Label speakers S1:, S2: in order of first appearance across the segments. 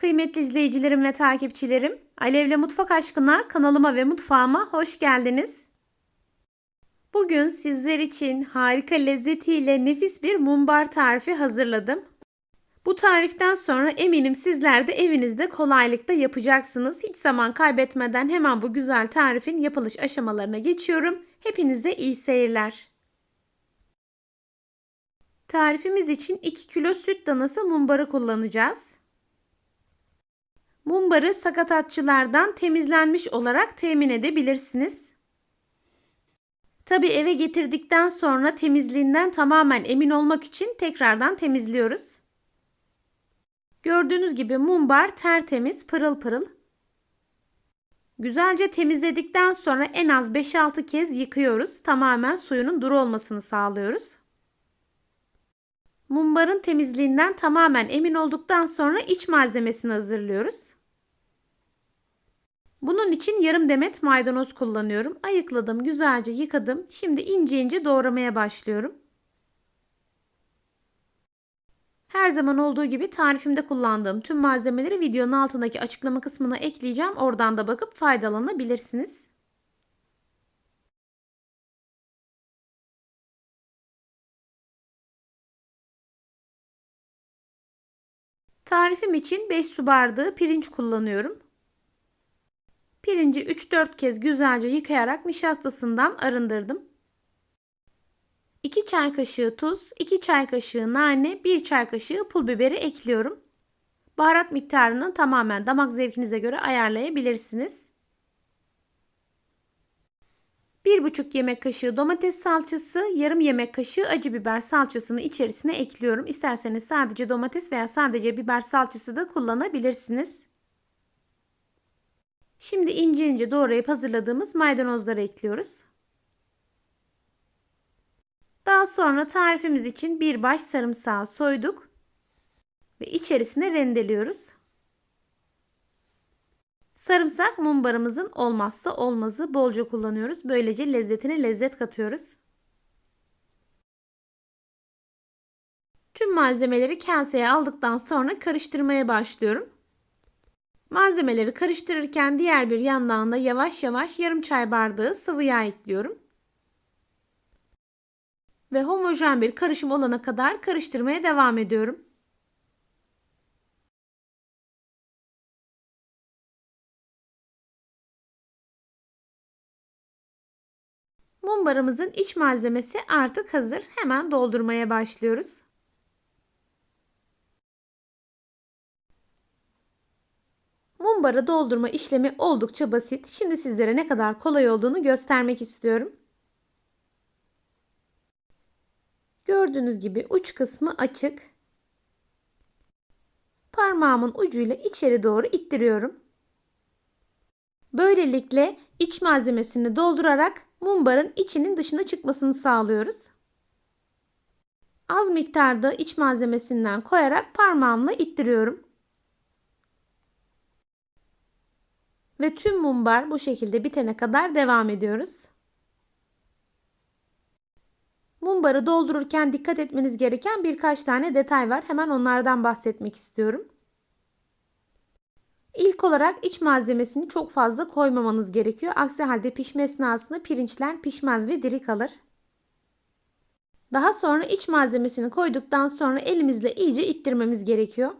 S1: Kıymetli izleyicilerim ve takipçilerim, Alevle Mutfak Aşkına kanalıma ve mutfağıma hoş geldiniz. Bugün sizler için harika lezzetiyle nefis bir mumbar tarifi hazırladım. Bu tariften sonra eminim sizler de evinizde kolaylıkla yapacaksınız. Hiç zaman kaybetmeden hemen bu güzel tarifin yapılış aşamalarına geçiyorum. Hepinize iyi seyirler. Tarifimiz için 2 kilo süt danası mumbarı kullanacağız. Mumbarı sakatatçılardan temizlenmiş olarak temin edebilirsiniz. Tabi eve getirdikten sonra temizliğinden tamamen emin olmak için tekrardan temizliyoruz. Gördüğünüz gibi mumbar tertemiz pırıl pırıl. Güzelce temizledikten sonra en az 5-6 kez yıkıyoruz. Tamamen suyunun duru olmasını sağlıyoruz. Mumbarın temizliğinden tamamen emin olduktan sonra iç malzemesini hazırlıyoruz. Bunun için yarım demet maydanoz kullanıyorum. Ayıkladım, güzelce yıkadım. Şimdi ince ince doğramaya başlıyorum. Her zaman olduğu gibi tarifimde kullandığım tüm malzemeleri videonun altındaki açıklama kısmına ekleyeceğim. Oradan da bakıp faydalanabilirsiniz. Tarifim için 5 su bardağı pirinç kullanıyorum. Pirinci 3-4 kez güzelce yıkayarak nişastasından arındırdım. 2 çay kaşığı tuz, 2 çay kaşığı nane, 1 çay kaşığı pul biberi ekliyorum. Baharat miktarını tamamen damak zevkinize göre ayarlayabilirsiniz. 1,5 yemek kaşığı domates salçası, yarım yemek kaşığı acı biber salçasını içerisine ekliyorum. İsterseniz sadece domates veya sadece biber salçası da kullanabilirsiniz. Şimdi ince ince doğrayıp hazırladığımız maydanozları ekliyoruz. Daha sonra tarifimiz için bir baş sarımsağı soyduk ve içerisine rendeliyoruz. Sarımsak mumbarımızın olmazsa olmazı bolca kullanıyoruz. Böylece lezzetine lezzet katıyoruz. Tüm malzemeleri kaseye aldıktan sonra karıştırmaya başlıyorum. Malzemeleri karıştırırken diğer bir yandan da yavaş yavaş yarım çay bardağı sıvı yağ ekliyorum. Ve homojen bir karışım olana kadar karıştırmaya devam ediyorum. Mumbarımızın iç malzemesi artık hazır. Hemen doldurmaya başlıyoruz. Mumbarı doldurma işlemi oldukça basit. Şimdi sizlere ne kadar kolay olduğunu göstermek istiyorum. Gördüğünüz gibi uç kısmı açık. Parmağımın ucuyla içeri doğru ittiriyorum. Böylelikle iç malzemesini doldurarak mumbarın içinin dışına çıkmasını sağlıyoruz. Az miktarda iç malzemesinden koyarak parmağımla ittiriyorum. Ve tüm mumbar bu şekilde bitene kadar devam ediyoruz. Mumbarı doldururken dikkat etmeniz gereken birkaç tane detay var. Hemen onlardan bahsetmek istiyorum. İlk olarak iç malzemesini çok fazla koymamanız gerekiyor. Aksi halde pişme esnasında pirinçler pişmez ve diri kalır. Daha sonra iç malzemesini koyduktan sonra elimizle iyice ittirmemiz gerekiyor.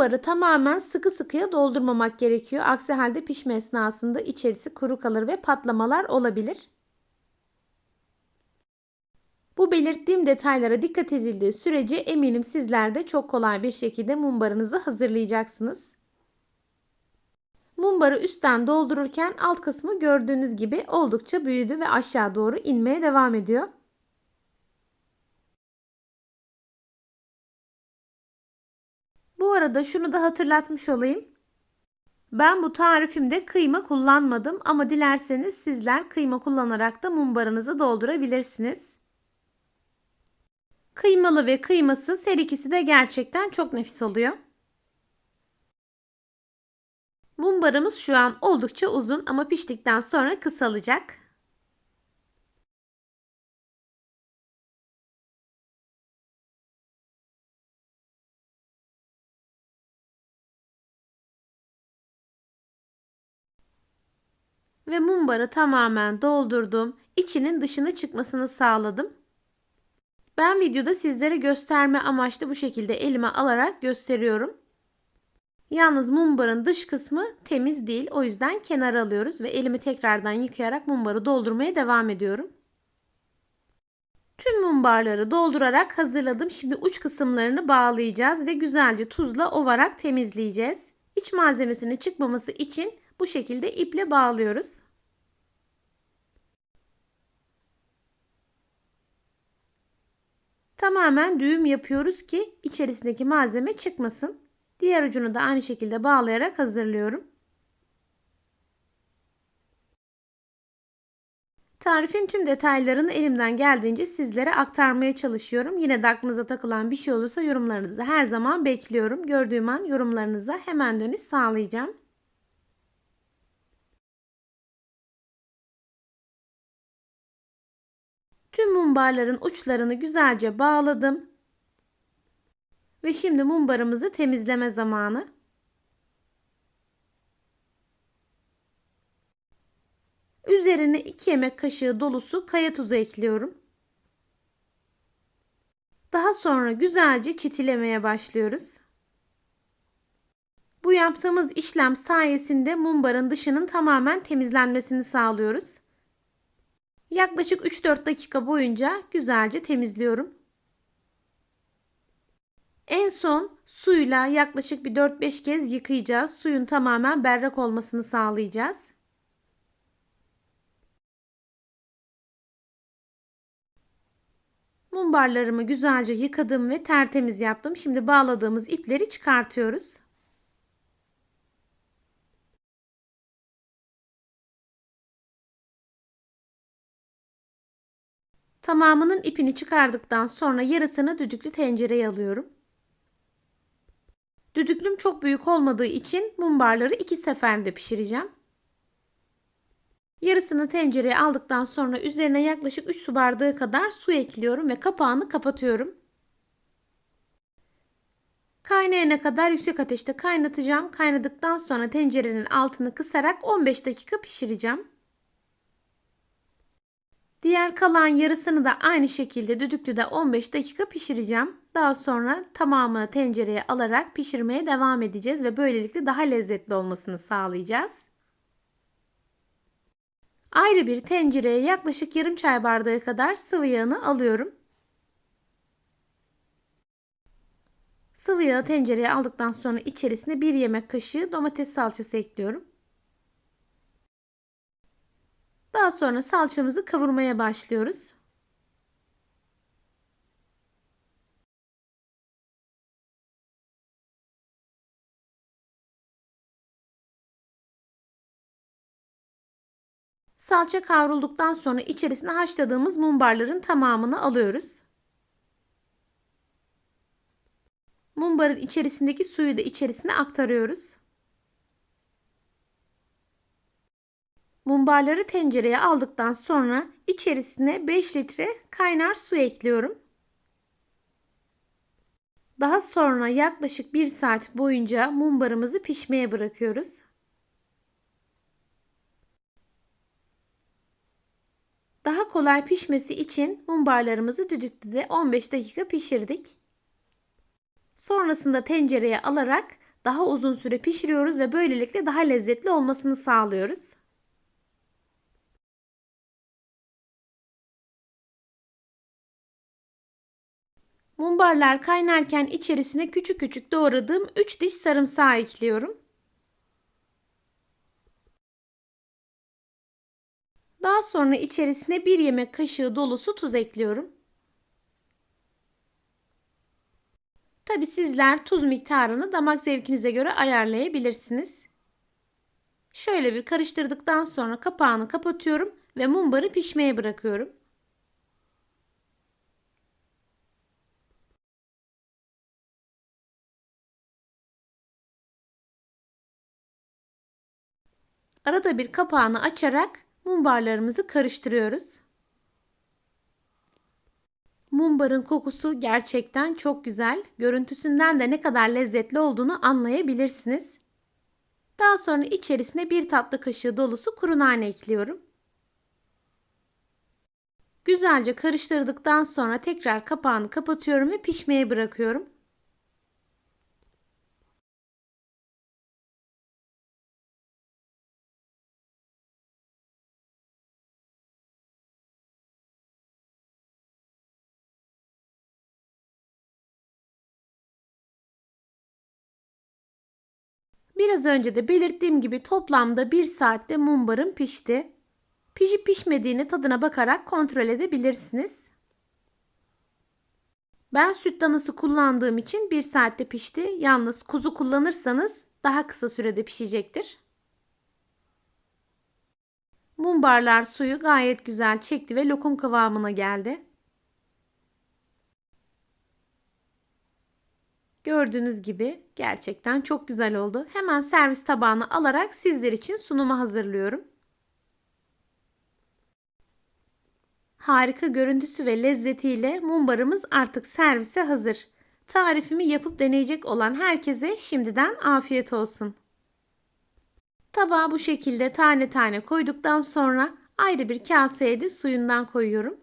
S1: Mumbarı tamamen sıkı sıkıya doldurmamak gerekiyor. Aksi halde pişme esnasında içerisi kuru kalır ve patlamalar olabilir. Bu belirttiğim detaylara dikkat edildiği sürece eminim sizler de çok kolay bir şekilde mumbarınızı hazırlayacaksınız. Mumbarı üstten doldururken alt kısmı gördüğünüz gibi oldukça büyüdü ve aşağı doğru inmeye devam ediyor. Arada şunu da hatırlatmış olayım. Ben bu tarifimde kıyma kullanmadım ama dilerseniz sizler kıyma kullanarak da mumbarınızı doldurabilirsiniz. Kıymalı ve kıymasız her ikisi de gerçekten çok nefis oluyor. Mumbarımız şu an oldukça uzun ama piştikten sonra kısalacak. Ve mumbarı tamamen doldurdum. İçinin dışına çıkmasını sağladım. Ben videoda sizlere gösterme amaçlı bu şekilde elime alarak gösteriyorum. Yalnız mumbarın dış kısmı temiz değil. O yüzden kenara alıyoruz ve elimi tekrardan yıkayarak mumbarı doldurmaya devam ediyorum. Tüm mumbarları doldurarak hazırladım. Şimdi uç kısımlarını bağlayacağız ve güzelce tuzla ovarak temizleyeceğiz. İç malzemesinin çıkmaması için bu şekilde iple bağlıyoruz. Tamamen düğüm yapıyoruz ki içerisindeki malzeme çıkmasın. Diğer ucunu da aynı şekilde bağlayarak hazırlıyorum. Tarifin tüm detaylarını elimden geldiğince sizlere aktarmaya çalışıyorum. Yine de aklınıza takılan bir şey olursa yorumlarınızı her zaman bekliyorum. Gördüğüm an yorumlarınıza hemen dönüş sağlayacağım. Tüm mumbarların uçlarını güzelce bağladım. Ve şimdi mumbarımızı temizleme zamanı. Üzerine 2 yemek kaşığı dolusu kaya tuzu ekliyorum. Daha sonra güzelce çitilemeye başlıyoruz. Bu yaptığımız işlem sayesinde mumbarın dışının tamamen temizlenmesini sağlıyoruz. Yaklaşık 3-4 dakika boyunca güzelce temizliyorum. En son suyla yaklaşık bir 4-5 kez yıkayacağız. Suyun tamamen berrak olmasını sağlayacağız. Mumbarlarımı güzelce yıkadım ve tertemiz yaptım. Şimdi bağladığımız ipleri çıkartıyoruz. Tamamının ipini çıkardıktan sonra yarısını düdüklü tencereye alıyorum. Düdüklüm çok büyük olmadığı için mumbarları iki seferde pişireceğim. Yarısını tencereye aldıktan sonra üzerine yaklaşık 3 su bardağı kadar su ekliyorum ve kapağını kapatıyorum. Kaynayana kadar yüksek ateşte kaynatacağım. Kaynadıktan sonra tencerenin altını kısarak 15 dakika pişireceğim. Diğer kalan yarısını da aynı şekilde düdüklüde 15 dakika pişireceğim. Daha sonra tamamını tencereye alarak pişirmeye devam edeceğiz ve böylelikle daha lezzetli olmasını sağlayacağız. Ayrı bir tencereye yaklaşık yarım çay bardağı kadar sıvı yağını alıyorum. Sıvı yağı tencereye aldıktan sonra içerisine bir yemek kaşığı domates salçası ekliyorum. Daha sonra salçamızı kavurmaya başlıyoruz. Salça kavrulduktan sonra içerisine haşladığımız mumbarların tamamını alıyoruz. Mumbarın içerisindeki suyu da içerisine aktarıyoruz. Mumbarları tencereye aldıktan sonra içerisine 5 litre kaynar su ekliyorum. Daha sonra yaklaşık 1 saat boyunca mumbarımızı pişmeye bırakıyoruz. Daha kolay pişmesi için mumbarlarımızı düdüklüde 15 dakika pişirdik. Sonrasında tencereye alarak daha uzun süre pişiriyoruz ve böylelikle daha lezzetli olmasını sağlıyoruz. Mumbarlar kaynarken içerisine küçük küçük doğradığım 3 diş sarımsağı ekliyorum. Daha sonra içerisine 1 yemek kaşığı dolusu tuz ekliyorum. Tabi sizler tuz miktarını damak zevkinize göre ayarlayabilirsiniz. Şöyle bir karıştırdıktan sonra kapağını kapatıyorum ve mumbarı pişmeye bırakıyorum. Arada bir kapağını açarak mumbarlarımızı karıştırıyoruz. Mumbarın kokusu gerçekten çok güzel. Görüntüsünden de ne kadar lezzetli olduğunu anlayabilirsiniz. Daha sonra içerisine bir tatlı kaşığı dolusu kuru nane ekliyorum. Güzelce karıştırdıktan sonra tekrar kapağını kapatıyorum ve pişmeye bırakıyorum. Biraz önce de belirttiğim gibi toplamda 1 saatte mumbarım pişti. Pişip pişmediğini tadına bakarak kontrol edebilirsiniz. Ben süt danası kullandığım için 1 saatte pişti. Yalnız kuzu kullanırsanız daha kısa sürede pişecektir. Mumbarlar suyu gayet güzel çekti ve lokum kıvamına geldi. Gördüğünüz gibi gerçekten çok güzel oldu. Hemen servis tabağına alarak sizler için sunumu hazırlıyorum. Harika görüntüsü ve lezzetiyle mumbarımız artık servise hazır. Tarifimi yapıp deneyecek olan herkese şimdiden afiyet olsun. Tabağa bu şekilde tane tane koyduktan sonra ayrı bir kaseye de suyundan koyuyorum.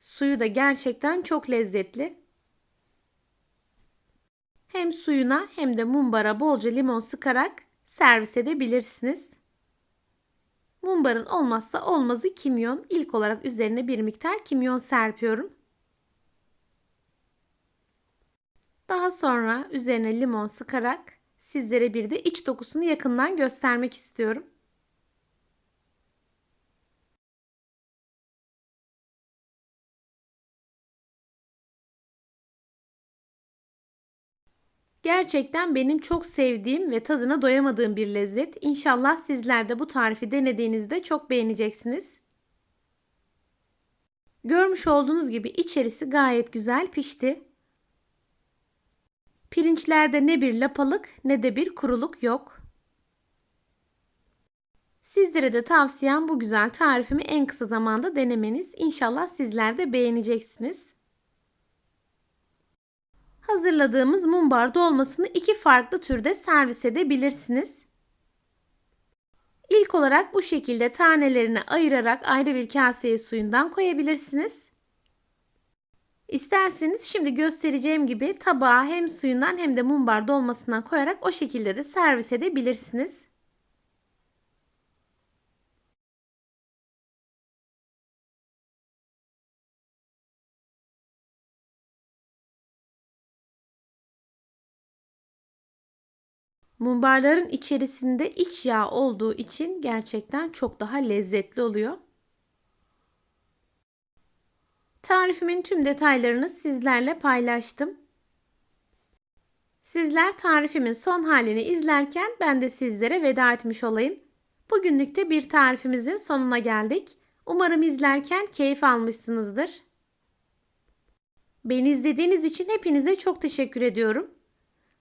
S1: Suyu da gerçekten çok lezzetli. Hem suyuna hem de mumbara bolca limon sıkarak servis edebilirsiniz. Mumbarın olmazsa olmazı kimyon. İlk olarak üzerine bir miktar kimyon serpiyorum. Daha sonra üzerine limon sıkarak sizlere bir de iç dokusunu yakından göstermek istiyorum. Gerçekten benim çok sevdiğim ve tadına doyamadığım bir lezzet. İnşallah sizler de bu tarifi denediğinizde çok beğeneceksiniz. Görmüş olduğunuz gibi içerisi gayet güzel pişti. Pirinçlerde ne bir lapalık ne de bir kuruluk yok. Sizlere de tavsiyem bu güzel tarifimi en kısa zamanda denemeniz. İnşallah sizler de beğeneceksiniz. Hazırladığımız mumbar dolmasını iki farklı türde servis edebilirsiniz. İlk olarak bu şekilde tanelerini ayırarak ayrı bir kaseye suyundan koyabilirsiniz. İsterseniz şimdi göstereceğim gibi tabağa hem suyundan hem de mumbar dolmasından koyarak o şekilde de servis edebilirsiniz. Mumbarların içerisinde iç yağ olduğu için gerçekten çok daha lezzetli oluyor. Tarifimin tüm detaylarını sizlerle paylaştım. Sizler tarifimin son halini izlerken ben de sizlere veda etmiş olayım. Bugünlük de bir tarifimizin sonuna geldik. Umarım izlerken keyif almışsınızdır. Beni izlediğiniz için hepinize çok teşekkür ediyorum.